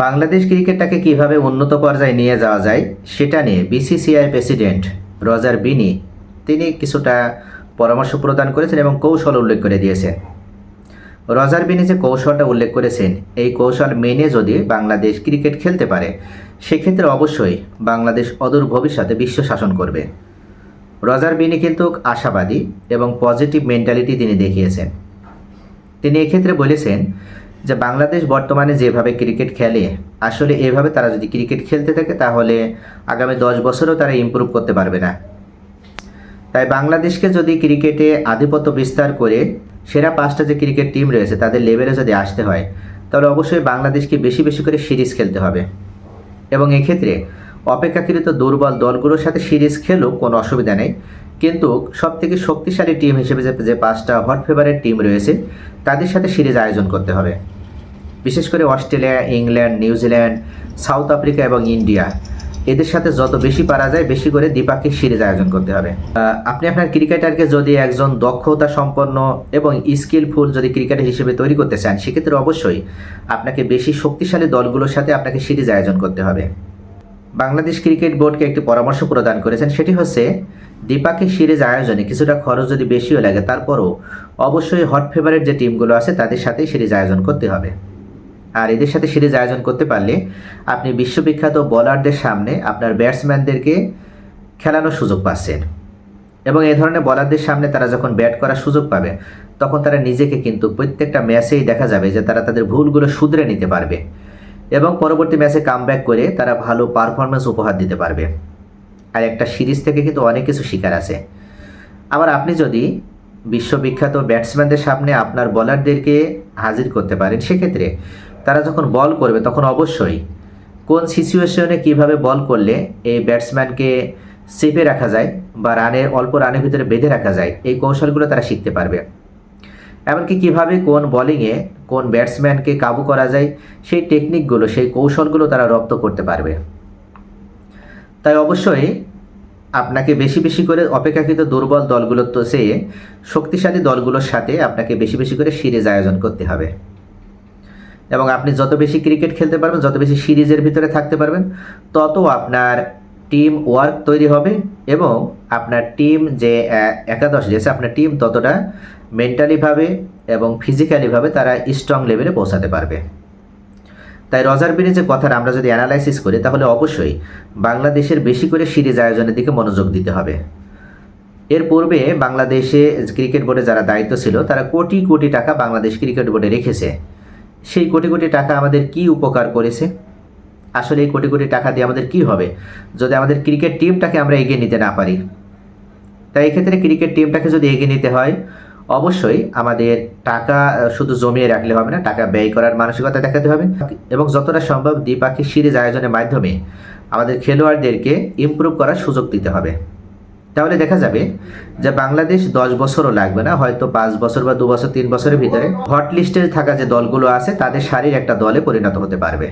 বাংলাদেশ ক্রিকেটটাকে কীভাবে উন্নত পর্যায়ে নিয়ে যাওয়া যায়, সেটা নিয়ে বিসিসিআই প্রেসিডেন্ট রজার বিনি তিনি কিছুটা পরামর্শ প্রদান করেছেন এবং কৌশল উল্লেখ করে দিয়েছেন। রজার বিনি যে কৌশলটা উল্লেখ করেছেন, এই কৌশল মেনে যদি বাংলাদেশ ক্রিকেট খেলতে পারে, সেক্ষেত্রে অবশ্যই বাংলাদেশ অদূর ভবিষ্যতে বিশ্ব শাসন করবে। রজার বিনি কিন্তু আশাবাদী এবং পজিটিভ মেন্টালিটি তিনি দেখিয়েছেন। তিনি এক্ষেত্রে বলেছেন যে বাংলাদেশ বর্তমানে যেভাবে ক্রিকেট খেলে, আসলে এভাবে তারা যদি ক্রিকেট খেলতে থাকে, তাহলে আগামী দশ বছরও তারা ইমপ্রুভ করতে পারবে না। তাই বাংলাদেশকে যদি ক্রিকেটে আধিপত্য বিস্তার করে, সেরা পাঁচটা যে ক্রিকেট টিম রয়েছে, তাদের লেভেলে যদি আসতে হয়, তাহলে অবশ্যই বাংলাদেশকে বেশি বেশি করে সিরিজ খেলতে হবে। এবং এক্ষেত্রে অপেক্ষাকৃত দুর্বল দলগুলোর সাথে সিরিজ খেলেও কোনো অসুবিধা নেই। কিন্তু সবথেকে শক্তিশালী টিম হিসেবে যে পাঁচটা হট ফেভারেট টিম রয়েছে, তাদের সাথে সিরিজ আয়োজন করতে হবে। বিশেষ করে Australia, England New Zealand South Africa এবং ইন্ডিয়া। এদের সাথে যত বেশি পারা যায়, বেশি করে দ্বিপাক্ষিক সিরিজ আয়োজন করতে হবে। আপনি আপনার ক্রিকেটারকে যদি একজন দক্ষতা সম্পন্ন এবং স্কিলফুল যদি ক্রিকেটার হিসেবে তৈরি করতে চান, সেক্ষেত্রে অবশ্যই আপনাকে বেশি শক্তিশালী দলগুলোর সাথে আপনাকে সিরিজ আয়োজন করতে হবে। বাংলাদেশ ক্রিকেট বোর্ডকে একটি পরামর্শ প্রদান করেছেন, সেটি হচ্ছে দ্বিপাক্ষিক সিরিজ আয়োজনে কিছুটা খরচ যদি বেশিও লাগে, তারপরও অবশ্যই হট ফেভারিট যে টিমগুলো আছে, তাদের সাথেই সিরিজ আয়োজন করতে হবে। আর এদের সাথে সিরিজ আয়োজন করতে পারলে আপনি বিশ্ববিখ্যাত বোলারদের সামনে আপনার ব্যাটসম্যানদেরকে খেলানোর সুযোগ পাচ্ছেন। এবং এই ধরনের বলারদের সামনে তারা যখন ব্যাট করার সুযোগ পাবে, তখন তারা নিজেকে কিন্তু প্রত্যেকটা ম্যাচেই দেখা যাবে যে তারা তাদের ভুলগুলো শুধরে নিতে পারবে এবং পরবর্তী ম্যাচে কামব্যাক করে তারা ভালো পারফরমেন্স উপহার দিতে পারবে। আর একটা সিরিজ থেকে কিন্তু অনেক কিছু শিকার আছে। আবার আপনি যদি বিশ্ববিখ্যাত ব্যাটসম্যানদের সামনে আপনার বলারদেরকে হাজির করতে পারেন, সেক্ষেত্রে তারা যখন বল করবে, তখন অবশ্যই কোন সিচুয়েশনে কীভাবে বল করলে এই ব্যাটসম্যানকে সেপে রাখা যায় বা রানের অল্প রানের ভিতরে বেঁধে রাখা যায়, এই কৌশলগুলো তারা শিখতে পারবে। এমনকি কীভাবে কোন বলিংয়ে কোন ব্যাটসম্যানকে কাবু করা যায়, সেই টেকনিকগুলো সেই কৌশলগুলো তারা রপ্ত করতে পারবে। তাই অবশ্যই আপনাকে বেশি বেশি করে অপেক্ষাকৃত দুর্বল দলগুলোর তো সে শক্তিশালী দলগুলোর সাথে আপনাকে বেশি বেশি করে সিরিজ আয়োজন করতে হবে। এবং আপনি যত বেশি ক্রিকেট খেলতে পারবেন, যত বেশি সিরিজের ভিতরে থাকতে পারবেন, তত আপনার টিম ওয়ার্ক তৈরি হবে এবং আপনার টিম যে একাদশ রয়েছে আপনার টিম ততটা মেন্টালিভাবে এবং ফিজিক্যালিভাবে তারা স্ট্রং লেভেলে পৌঁছাতে পারবে। তাই রজার বিনি যে কথাটা আমরা যদি অ্যানালাইসিস করি, তাহলে অবশ্যই বাংলাদেশের বেশি করে সিরিজ আয়োজনের দিকে মনোযোগ দিতে হবে। এর পূর্বে বাংলাদেশে ক্রিকেট বোর্ডে যারা দায়িত্ব ছিল, তারা কোটি কোটি টাকা বাংলাদেশ ক্রিকেট বোর্ডে রেখেছে। সেই কোটি কোটি টাকা আমাদের কি উপকার করেছে? আসলে এই কোটি কোটি টাকা দিয়ে আমাদের কি হবে? যদি আমাদের ক্রিকেট টিমটাকে আমরা এগিয়ে নিতে না পারি। তাই এক্ষেত্রে ক্রিকেট টিমটাকে যদি এগিয়ে নিতে হয়, অবশ্যই আমাদের টাকা শুধু জমিয়ে রাখলে হবে না, টাকা ব্যয় করার মানসিকতা দেখাতে হবে। এবং যতটা সম্ভব দ্বিপাক্ষিক সিরিজ আয়োজনের মাধ্যমে আমাদের খেলোয়াড়দেরকে ইমপ্রুভ করার সুযোগ দিতে হবে। তাহলে দেখা যাবে যে বাংলাদেশ দশ বছরও লাগবে না, হয়তো পাঁচ বছর বা দু বছর, তিন বছরের ভিতরে হট লিস্টে থাকা যে দলগুলো আছে, তাদের সারির একটা দলে পরিণত হতে পারবে।